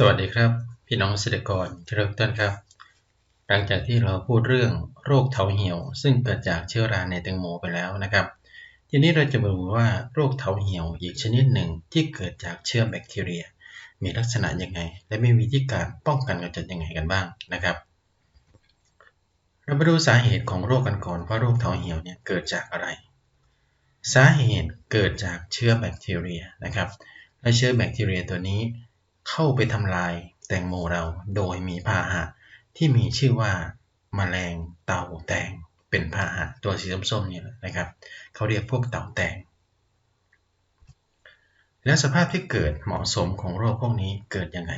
สวัสดีครับ พี่น้องเกษตรกรที่รักทุกท่านครับ หลังจากที่เราพูดเรื่องโรคเถาเหี่ยว ซึ่งเกิดจากเชื้อราในแตงโมไปแล้วนะครับ ทีนี้เราจะมาดูว่าโรคเถาเหี่ยวอีกชนิดหนึ่งที่เกิดจากเชื้อแบคทีเรีย มีลักษณะยังไง และมีวิธีการป้องกันกำจัดยังไงกันบ้างนะครับ เรามาดูสาเหตุของโรคกันก่อนว่าโรคเถาเหี่ยวเนี่ยเกิดจากอะไร สาเหตุเกิดจากเชื้อแบคทีเรียนะครับและเชื้อแบคทีเรียตัวนี้ เข้าไปทำลายแตงโมเราโดยมีพาหะที่มีชื่อว่ามาแมลงเต่าแตงเป็นพาหะตัวสีส้มๆเนี่ยนะครับเขาเรียกพวกเต่าแตง และสภาพที่เกิดเหมาะสมของโรคพวกนี้เกิดยังไง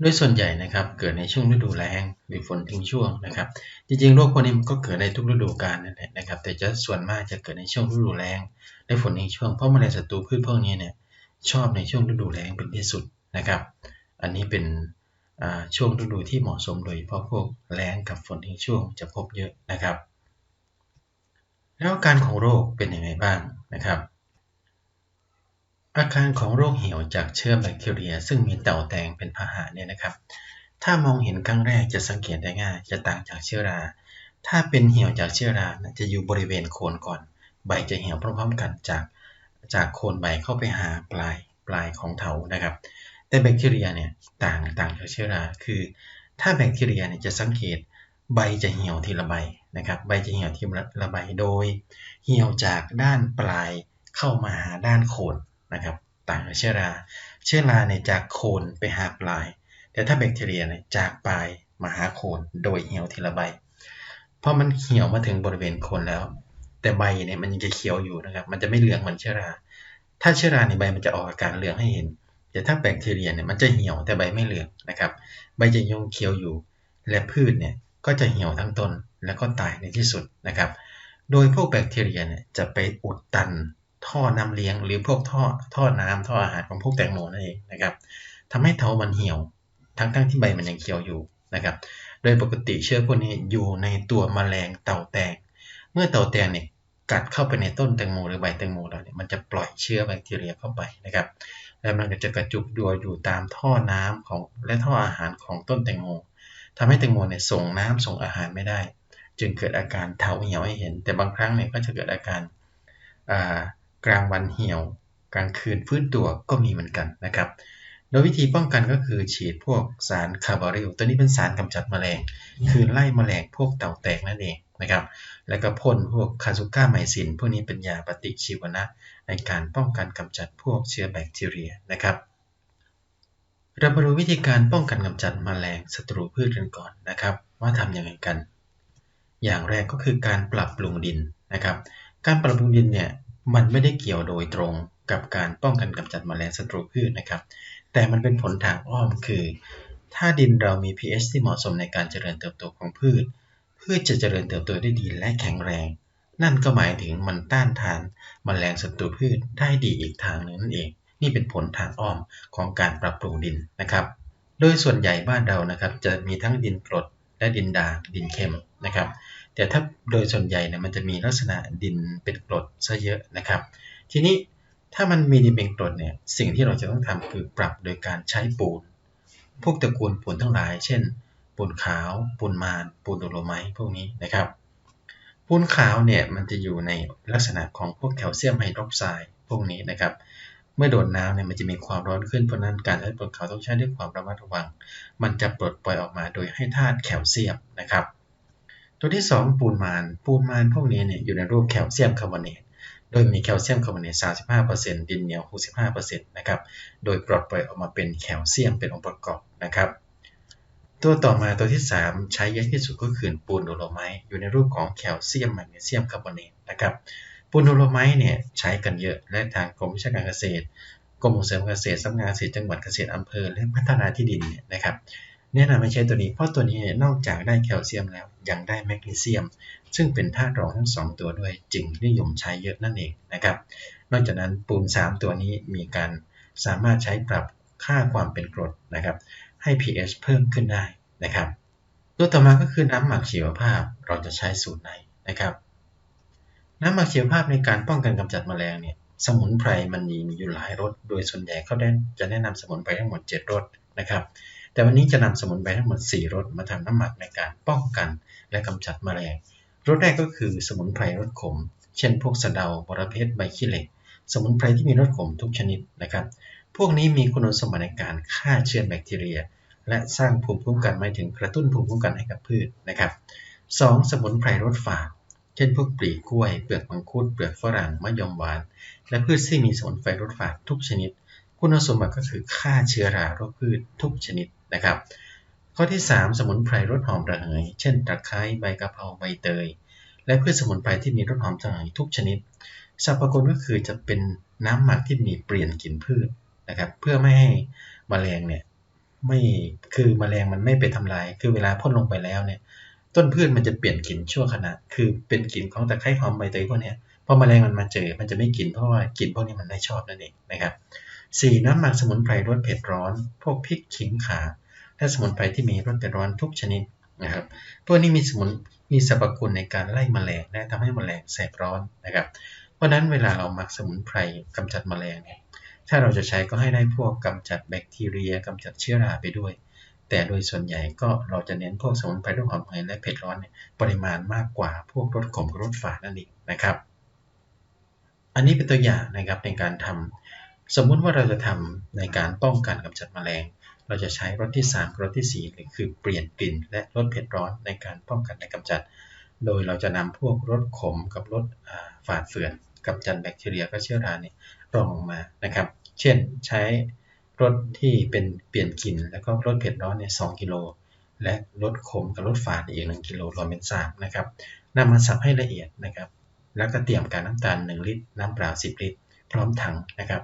โดยส่วนใหญ่นะครับเกิดในช่วงฤดูแล้งหรือฝนทิ้งช่วงนะครับ จริงๆโรคพวกนี้มันก็เกิดในทุกฤดูกาลนั่นแหละนะครับ แต่จะส่วนมากจะเกิดในช่วงฤดูแล้งและฝนทิ้งช่วงเพราะแมลงศัตรูพืชพวกนี้เนี่ย ชอบในช่วงฤดูแล้งเป็นที่สุดนะครับ อันนี้เป็นช่วงฤดูที่เหมาะสมโดยเพราะพวกแล้งกับฝนทิ้งช่วงจะพบเยอะนะครับ แล้วอาการของโรคเป็นยังไงบ้างนะครับ อาการของโรคเหี่ยวจากเชื้อแบคทีเรีย ซึ่งมีเต่าแตงเป็นพาหะเนี่ยนะครับ ถ้ามองเห็นครั้งแรกจะสังเกตได้ง่าย จะต่างจากเชื้อรา ถ้าเป็นเหี่ยวจากเชื้อราจะอยู่บริเวณโคนก่อน ใบจะเหี่ยวพร้อมๆกันจาก จากโคนใบเข้าไปหาปลายปลายของเถานะครับ แต่แบคทีเรียเนี่ยต่างต่างจากเชื้อราคือ ถ้าแบคทีเรียเนี่ยจะสังเกตใบจะเหี่ยวทีละใบนะครับใบจะเหี่ยวทีละใบโดย เหี่ยวจากด้านปลายเข้ามาหาด้านโคนนะครับต่างกับเชื้อรา เชื้อราเนี่ยจากโคนไปหาปลาย แต่ถ้าแบคทีเรียเนี่ยจากปลายมาหาโคนโดยเหี่ยวทีละใบเพราะมันเหี่ยวมาถึงบริเวณโคนแล้ว แต่ใบเนี่ยมันยังจะเขียวอยู่นะครับ มันจะไม่เหลืองเหมือนเชื้อรา ถ้าเชื้อราในใบมันจะออกอาการเหลืองให้เห็น แต่ถ้าแบคทีเรียเนี่ยมันจะเหี่ยวแต่ใบไม่เหลืองนะครับ ใบจะยังเขียวอยู่ และพืชเนี่ยก็จะเหี่ยวทั้งต้นแล้วก็ตายในที่สุดนะครับ โดยพวกแบคทีเรียเนี่ยจะไปอุดตันท่อน้ำเลี้ยง หรือพวกท่อท่อน้ำท่ออาหารของพวกแตงโมนั่นเองนะครับทำให้เถามันเหี่ยว ทั้งทั้งที่ใบมันยังเขียวอยู่นะครับ โดยปกติเชื้อพวกนี้อยู่ในตัวมแมลงเต่าแตง เมื่อเต่าแตงเนี่ย กัดเข้าไปในต้นแตงโมหรือใบแตงโมเราเนี่ยมันจะปล่อยเชื้อแบคทีเรียเข้าไปนะครับ แล้วมันก็จะกระจุกตัวอยู่ตามท่อน้ำของและท่ออาหารของต้นแตงโมทำให้แตงโมเนี่ยส่งน้ำส่งอาหารไม่ได้ จึงเกิดอาการเถาเหี่ยวให้เห็น แต่บางครั้งเนี่ยก็จะเกิดอาการกลางวันเหี่ยว กลางคืนฟื้นตัวก็มีเหมือนกันนะครับ โดยวิธีป้องกันก็คือฉีดพวกสารคาร์บอริลตัวนี้เป็นสารกำจัดแมลง คือไล่แมลงพวกเต่าแตกนั่นเองนะครับ แล้วก็พ่นพวกคาซูก้าไมซิน พวกนี้เป็นยาปฏิชีวนะ ในการป้องกันกำจัดพวกเชื้อแบคทีเรียนะครับเรามาดูวิธีการป้องกันกำจัดแมลงศัตรูพืชกันก่อนนะครับ ว่าทำยังไงกัน อย่างแรกก็คือการปรับปรุงดินนะครับ การปรับปรุงดินเนี่ยมันไม่ได้เกี่ยวโดยตรงกับการป้องกันกำจัดแมลงศัตรูพืชนะครับ แต่มันเป็นผลทางอ้อมคือ ถ้าดินเรามี pH ที่เหมาะสมในการเจริญเติบโตของพืชพืชจะเจริญเติบโตได้ดีและแข็งแรง นั่นก็หมายถึงมันต้านทานมแมลงศัตรูพืชได้ดีอีกทางหนึ่งนั่นเอง นี่เป็นผลทางอ้อมของการปรับปรุงดินนะครับ โดยส่วนใหญ่บ้านเรานะครับ จะมีทั้งดินกรดและดินด่างดินเค็มนะครับ แต่ถ้าโดยส่วนใหญ่เนี่ยมันจะมีลักษณะดินเป็นกรดซะเยอะนะครับ ทีนี้ ถ้ามันมีดินเป็นกรดเนี่ย สิ่งที่เราจะต้องทำคือปรับโดยการใช้ปูน พวกตระกูลปูนทั้งหลาย เช่น ปูนขาว ปูนมาน ปูนโดโลไมต์พวกนี้นะครับ ปูนขาวเนี่ยมันจะอยู่ในลักษณะของพวกแคลเซียมไฮดรอกไซด์พวกนี้นะครับ เมื่อโดนน้ำเนี่ยมันจะมีความร้อนขึ้น เพราะนั้นการใช้ปูนขาวต้องใช้ด้วยความระมัดระวัง มันจะปลดปล่อยออกมาโดยให้ธาตุแคลเซียมนะครับ ตัวที่ 2 ปูนมาน ปูนมานพวกนี้เนี่ยอยู่ในรูปแคลเซียมคาร์บอเนต โดยมีแคลเซียมคาร์บอเนต 35%ดินเหนียว 65%นะครับ โดยปลดปล่อยออกมาเป็นแคลเซียมเป็นองค์ประกอบนะครับ ตัวต่อมาตัวที่ 3 ใช้เยอะที่สุดก็คือปูนโดโลไมต์อยู่ในรูปของแคลเซียมแมกนีเซียมคาร์บอเนตนะครับ ปูนโดโลไมต์เนี่ยใช้กันเยอะและทางกรมวิชาการเกษตรกรมส่งเสริมเกษตรสำนักงานเกษตรจังหวัดเกษตรอำเภอและพัฒนาที่ดินเนี่ยนะครับแนะนำให้ใช้ตัวนี้เพราะตัวนี้นอกจากได้แคลเซียมแล้วยังได้แมกนีเซียม ซึ่งเป็นธาตุรองทั้ง2ตัวด้วยจึงนิยมใช้เยอะนั่นเองนะครับ นอกจากนั้นปูน 3 ตัวนี้มีการสามารถใช้ปรับค่าความเป็นกรดนะครับให้ pH เพิ่มขึ้นได้นะครับ ตัวต่อมาก็คือน้ำหมักชีวภาพเราจะใช้สูตรไหนนะครับ น้ำหมักชีวภาพในการป้องกันกำจัดแมลงเนี่ยสมุนไพรมันมีมีอยู่หลายรสโดยส่วนใหญ่เขาได้จะแนะนำสมุนไพรทั้งหมด 7รสนะครับ แต่วันนี้จะนำสมุนไพรทั้งหมด 4รสมาทำน้ำหมักในการป้องกันและกำจัดแมลง รสแรกก็คือสมุนไพรรสขม เช่นพวกสะเดาบรเพชใบขี้เหล็ก สมุนไพรที่มีรสขมทุกชนิดนะครับ พวกนี้มีคุณสมบัติในการฆ่าเชื้อแบคทีเรีย และสร้างภูมิคุ้มกันหมายถึงกระตุ้นภูมิคุ้มกันให้กับพืชนะครับ 2. สมุนไพรรสฝาด เช่นพวกปลีกล้วย เปลือกมังคุด เปลือกฝรั่งมะยมหวาน และพืชที่มีสมุนไพรรสฝาดทุกชนิด คุณสมบัติก็คือฆ่าเชื้อราโรคพืชทุกชนิดนะครับ ข้อที่ 3 สมุนไพรรสหอมระเหย เช่น ตะไคร้ ใบกะเพราใบเตย และพืชสมุนไพรที่มีรสหอมระเหยทุกชนิดสรรพคุณก็คือจะเป็นน้ำหมักที่มีเปลี่ยนกลิ่นพืชนะครับ เพื่อไม่ให้มแมลงเนี่ยไม่คือมแมลงมันไม่ไปทำลาย คือเวลาพ่นลงไปแล้วเนี่ย ต้นพืชมันจะเปลี่ยนกลิ่นชั่วขณะ คือเป็นกลิ่นของตะไคร้หอมใบเตยพวกนี้พอมแมลงมันมาเจอ มันจะไม่กลิ่นเพราะว่ากลิ่นพวกนี้มันไม่ชอบนั่นเองนะครับสี่น้ำหมักสมุนไพรรสเผ็ดร้อน พวกพริกขิงข่า และสมุนไพรที่มีรสเผ็ดร้อนทุกชนิดนะครับพวกนี้มีสมุนมีสรรพคุณในการไล่มแมลงและทำให้มแมลงแสบร้อนนะครับ เพราะนั้นเวลาเราหมักสมุนไพรกำจัดมแมลงเนี่ยถ้าเราจะใช้ก็ให้ได้พวกกำจัดแบคทีเรียกำจัดเชื้อราไปด้วย แต่โดยส่วนใหญ่ก็เราจะเน้นพวกสมุนไพรรสหอมระเหยและเผ็ดร้อนเนี่ยปริมาณมากกว่าพวกรสขมรสฝาดนั่นเองนะครับ อันนี้เป็นตัวอย่างนะครับในการทำสมมุติว่าเราจะทำในการป้องกันกำจัดแมลง เราจะใช้รสที่ 3 รสที่ 4 หรือคือเปลี่ยนกลิ่นและรสเผ็ดร้อนในการป้องกันและกำจัด โดยเราจะนำพวกรสขมกับรสฝาดเฟือนกำจัดแบคทีเรียก็เชื้อราเนี่ยรองลงมานะครับ เช่นใช้รสที่เป็นเปลี่ยนกลิ่นแล้วก็รสเผ็ดร้อนเนี่ยสกิโลและรสขมกับรสฝาดอีก 1 กิโลรวมเป็น3นะครับนำมาสับให้ละเอียดนะครับ แล้วก็เตรียมการน้ำตาล 1 ลิตร น้ำเปล่า 10 ลิตร พร้อมถังนะครับ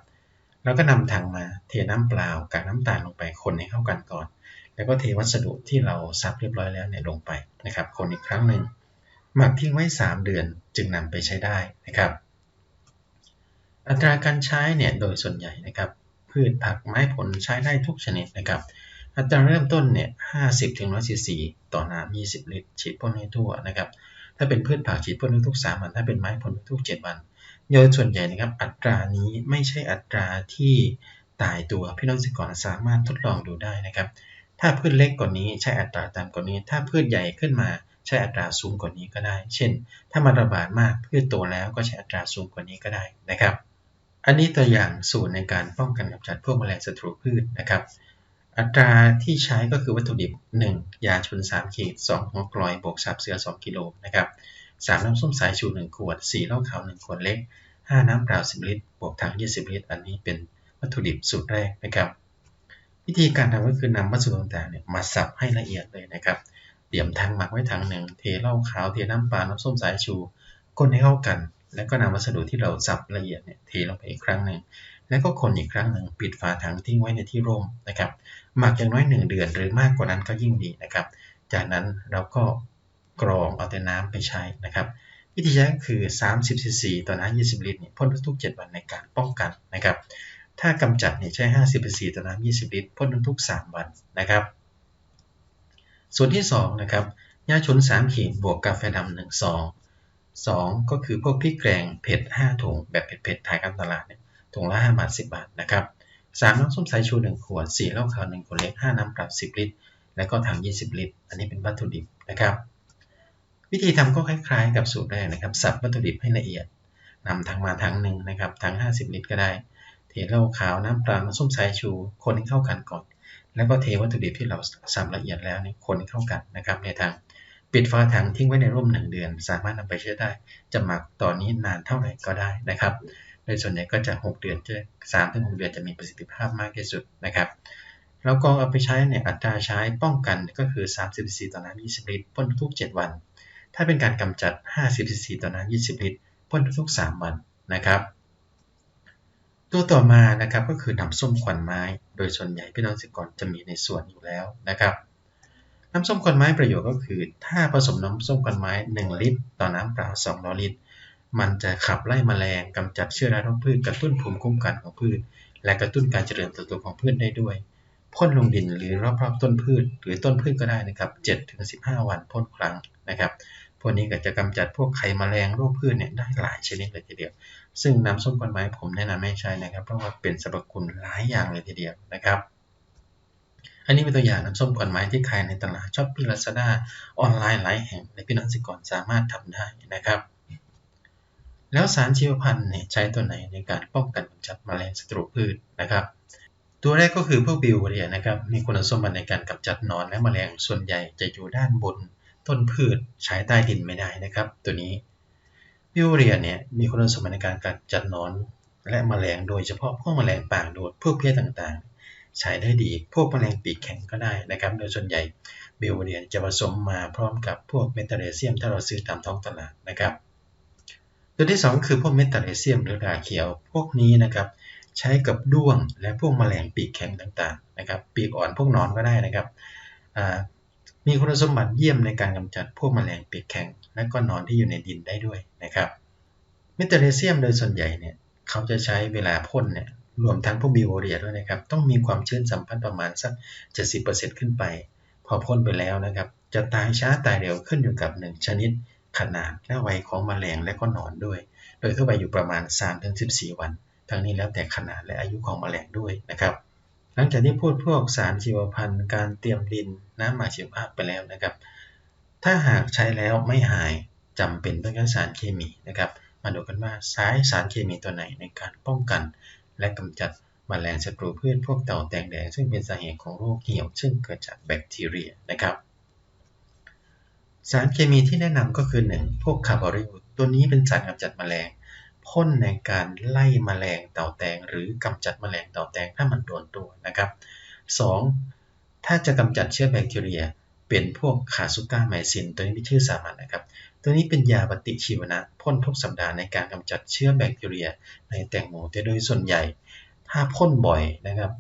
แล้วก็นำถังมาเทน้ำเปล่ากับน้ำตาลลงไปคนให้เข้ากันก่อน แล้วก็เทวัสดุที่เราซับเรียบร้อยแล้วเนี่ยลงไปนะครับ คนอีกครั้งหนึ่งหมักทิ้งไว้ 3 เดือนจึงนำไปใช้ได้นะครับ อัตราการใช้เนี่ยโดยส่วนใหญ่นะครับ พืชผักไม้ผลใช้ได้ทุกชนิดนะครับ อัตราเริ่มต้นเนี่ย50ถึง100ซีซีต่อน้ำ20ลิตรฉีดพ่นให้ทั่วนะครับ ถ้าเป็นพืชผักฉีดพ่นทุก3วัน ถ้าเป็นไม้ผลทุก7วัน โดยส่วนใหญ่นะครับอัตรานี้ไม่ใช่อัตราที่ตายตัวพี่น้องสิกรสามารถทดลองดูได้นะครับ ถ้าพืชเล็กกว่านี้ใช้อัตราต่ำกว่านี้ ถ้าพืชใหญ่ขึ้นมาใช้อัตราสูงกว่านี้ก็ได้ เช่น ถ้ามันระบาดมากพืชโตแล้วก็ใช้อัตราสูงกว่านี้ก็ได้นะครับ อันนี้ตัวอย่างสูตรในการป้องกันกำจัดพวกแมลงศัตรูพืชนะครับ อัตราที่ใช้ก็คือวัตถุดิบ 1. ยาชุน3ขีด2หัวกลอยบวกสับเสือ 2 กิโลนะครับ 3 น้ำส้มสายชู 1 ขวด 4 เหล้าขาว 1 ขวดเล็ก 5 น้ำเปล่า 10 ลิตร บวกถัง 20 ลิตร อันนี้เป็นวัตถุดิบสูตรแรกนะครับ วิธีการทำก็คือนำวัสดุต่างๆเนี่ยมาสับให้ละเอียดเลยนะครับ เตรียมถังหมักไว้ถังหนึ่ง เทเหล้าขาว เทน้ำปลา น้ำส้มสายชู คนให้เข้ากัน แล้วก็นำวัสดุที่เราสับละเอียดเนี่ยเทลงไปอีกครั้งหนึ่ง แล้วก็คนอีกครั้งหนึ่ง ปิดฝาถังทิ้งไว้ในที่ร่มนะครับ หมักอย่างน้อย 1 เดือนหรือมากกว่านั้นก็ยิ่งดีนะครับ จากนั้นเราก็ กรองเอาแต่น้ำไปใช้นะครับ วิธีใช้คือ 30ซีซีต่อน้ำ20 ลิตรพ่นทุกๆ 7 วันในการป้องกันนะครับ ถ้ากำจัดเนี่ยใช้ 50ซีซีต่อน้ำ20 ลิตรพ่นทุกๆ 3 วันนะครับ ส่วนที่2นะครับยาชน3ขีดบวกกาแฟดำ1ซอง2ก็คือพวกพริกแกงเผ็ด5ถุงแบบเผ็ดๆขายกันตลาดเนี่ยถุงละ5บาท10 บาทนะครับ3น้ำส้มสายชู 1 ขวด4เหล้าขาว1ขวดเล็ก5น้ำเปล่า10 ลิตร แล้วก็ถัง 20 ลิตร อันนี้เป็นวัตถุดิบนะครับ วิธีทำก็คล้ายๆ กับสูตรแรกนะครับ สับวัตถุดิบให้ละเอียดนำถังมาถังหนึ่งนะครับถัง50 ลิตรก็ได้ เทเหล้าขาวน้ำเปล่าน้ำส้มสายชู คนให้เข้ากันก่อน แล้วก็เทวัตถุดิบที่เราสับละเอียดแล้วนี่คนให้เข้ากันนะครับในทางปิดฝาถังทิ้งไว้ในร่มหนึ่งเดือน สามารถนำไปใช้ได้ จะหมักตอนนี้นานเท่าไหร่ก็ได้นะครับ โดยส่วนใหญ่ก็จะ6เดือนจะสามถึงหเดือนจะมีประสิทธิภาพมากที่สุดนะครับแล้วก็เอาไปใช้เนี่ยอัตราใช้ป้องกันก็คือ 30ซีต่อน้ำ20 ลิตรพ่นทุก 7 วัน ถ้าเป็นการกำจัด 50ซีซีต่อน้ำ20 ลิตรพ่นทุก 3 วันนะครับ ตัวต่อมานะครับก็คือน้ำส้มควันไม้ โดยส่วนใหญ่พี่น้องสิกรจะมีในสวนอยู่แล้วนะครับน้ำส้มควันไม้ประโยชน์ก็คือ ถ้าผสมน้ำส้มควันไม้ 1 ลิตร ต่อน้ำเปล่า2ลิตร มันจะขับไล่มแมลงกำจัดเชื้อราทั้งพืชกระตุ้นภูมิคุ้มกันของพืช และกระตุ้นการเจริญเติบโตของพืชได้ด้วยพ่นลงดินหรือรอบๆต้นพืช หรือต้นพืชก็ได้นะครับ7-15 วันพ่นครั้งนะครับ พวกนี้ก็จะกำจัดพวกไข่แมลงโรคพืชเนี่ยได้หลายชนิดเลยทีเดียว ซึ่งน้ำส้มควันไม้ผมแนะนำให้ใช้นะครับ เพราะว่าเป็นสรรพคุณหลายอย่างเลยทีเดียวนะครับ อันนี้เป็นตัวอย่างน้ำส้มควันไม้ที่ขายในตลาดช้อปปี้ลาซาด้าออนไลน์หลายแห่งในพี่น้องสิกรสามารถทำได้นะครับ แล้วสารชีวพันธุ์เนี่ยใช้ตัวไหนในการป้องกันกำจัดแมลงศัตรูพืชนะครับตัวแรกก็คือพวกบิวเรียนะครับ มีคุณสมบัติในการกำจัดหนอนและแมลงส่วนใหญ่จะอยู่ด้านบน ต้นพืชใช้ใต้ดินไม่ได้นะครับ ตัวนี้บิวเรียเนี่ยมีคุณสมบัติในการกำจัดนอนและมแมลงโดยเฉพาะพวกมแมลงป่างโดดพวกเพี้ยต่างๆ ใช้ได้ดีพวกมแมลงปีกแข็งก็ได้นะครับ โดยส่วนใหญ่บิวเรียจะผสมมาพร้อมกับพวกเมทาเลเซียมถ้าเราซื้อตามท้องตลาดนะครับ ตัวที่ 2 คือพวกเมทาเลเซียมหรือราเขียวพวกนี้นะครับใช้กับด้วงและพวกมแมลงปีกแข็งต่างๆนะครับปีกอ่อนพวกนอนก็ได้นะครับ มีคุณสมบัติเยี่ยมในการกำจัดพวกแมลงปีกแข็ง และก็นอนที่อยู่ในดินได้ด้วยนะครับเมทาเลเซียมโดยส่วนใหญ่เนี่ยเขาจะใช้เวลาพ่นเนี่ยรวมทั้งพวกบิวเรียด้วยนะครับ ต้องมีความชื้นสัมพันธ์ประมาณสัก 70%ขึ้นไป พอพ่นไปแล้วนะครับ จะตายช้าตายเร็วขึ้นอยู่กับ 1 ชนิด ขนาดและวัยของมแมลงและก็นอนด้วย โดยทั่วไปอยู่ประมาณ 3-14 วัน ทั้งนี้แล้วแต่ขนาดและอายุของมแมลงด้วยนะครับ หลังจากที่พูดพวกสารชีวพันธุ์การเตรียมดินน้ำหมักชีวภาพไปแล้วนะครับ ถ้าหากใช้แล้วไม่หายจำเป็นต้องใช้สารเคมีนะครับ มาดูกันว่าใช้สารเคมีตัวไหนในการป้องกัน และกำจัดมแมลงศัตรูพืชพวกเต่าแตงแดงซึ่งเป็นสาเหตุของโรคเหี่ยว ซึ่งเกิดจากแบคทีเรียนะครับสารเคมีที่แนะนำก็คือ 1 พวกคาร์บอริลตัวนี้เป็นสารกำจัดแมลง พ่นในการไล่มแมลงเต่าแตง หรือกำจัดมแมลงเต่าแตงถ้ามันโดนตัวนะครับ 2. ถ้าจะกำจัดเชื้อแบคทีเรีย เป็นพวกคาซูก้าไมซิน ตัวนี้เป็นชื่อสามัญนะครับ ตัวนี้เป็นยาปฏิชีวนะพ่นทุกสัปดาห์ในการกำจัดเชื้อแบคทีเรีย ในแตงโมแต่โดยส่วนใหญ่ ถ้าพ่นบ่อยนะครับ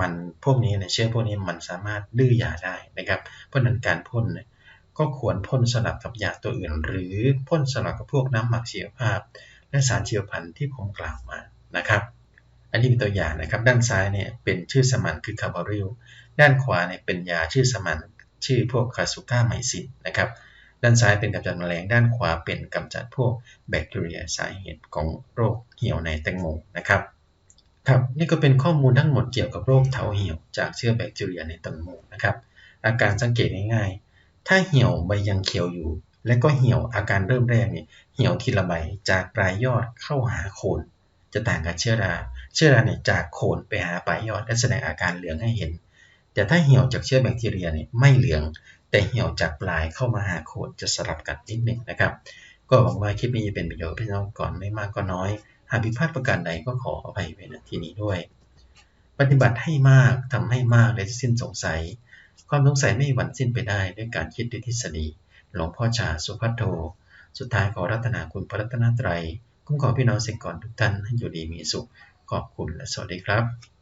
มันพวกนี้เนี่ยเชื้อพวกนี้มันสามารถดื้อยาได้นะครับ เพราะนั้นการพ่นก็ควรพ่นสลับกับยาตัวอื่น หรือพ่นสลับกับพวกน้ำหมักชีวภาพ และสารชีวพันธุ์ที่ผมกล่าวมานะครับ อันนี้เป็นตัวอย่างนะครับ ด้านซ้ายเนี่ยเป็นชื่อสมันคือคาร์บอริลด้านขวาเนี่ยเป็นยาชื่อสมันชื่อพวกคาสุก้าไมซินนะครับ ด้านซ้ายเป็นกำจัดแมลง ด้านขวาเป็นกำจัดพวกแบคทีเรียสาเหตุของโรคเหี่ยวในแตงโมนะครับครับนี่ก็เป็นข้อมูลทั้งหมดเกี่ยวกับโรคเถาเหี่ยวจากเชื้อแบคทีเรียในแตงโมนะครับ อาการสังเกตง่ายๆ ถ้าเหี่ยวใบยังเขียวอยู่ และก็เหี่ยวอาการเริ่มแรกเนี่ยเหี่ยวทีละใบจากปลายยอดเข้าหาโคน จะต่างกับเชื้อรา เชื้อราเนี่ยจากโคนไปหาปลายยอดและแสดงอาการเหลืองให้เห็น แต่ถ้าเหี่ยวจากเชื้อแบคทีเรียเนี่ยไม่เหลือง แต่เหี่ยวจากปลายเข้ามาหาโคนจะสลับกันนิดหนึ่งนะครับ ก็หวังว่าคลิปนี้จะเป็นประโยชน์พี่น้องก่อนไม่มากก็น้อย หากผิดพลาดประการใดก็ขออภัยไว้ณที่นี้ด้วย ปฏิบัติให้มากทำให้มากและสิ้นสงสัย ความสงสัยไม่หวั่นสิ้นไปได้ด้วยการคิดด้วยทฤษฎี หลวงพ่อชาสุภัทโทสุดท้ายขอรัตนาคุณพระรัตนตรัย คุ้มครองพี่น้องเสกก่อนทุกท่านให้อยู่ดีมีสุข ขอบคุณและสวัสดีครับ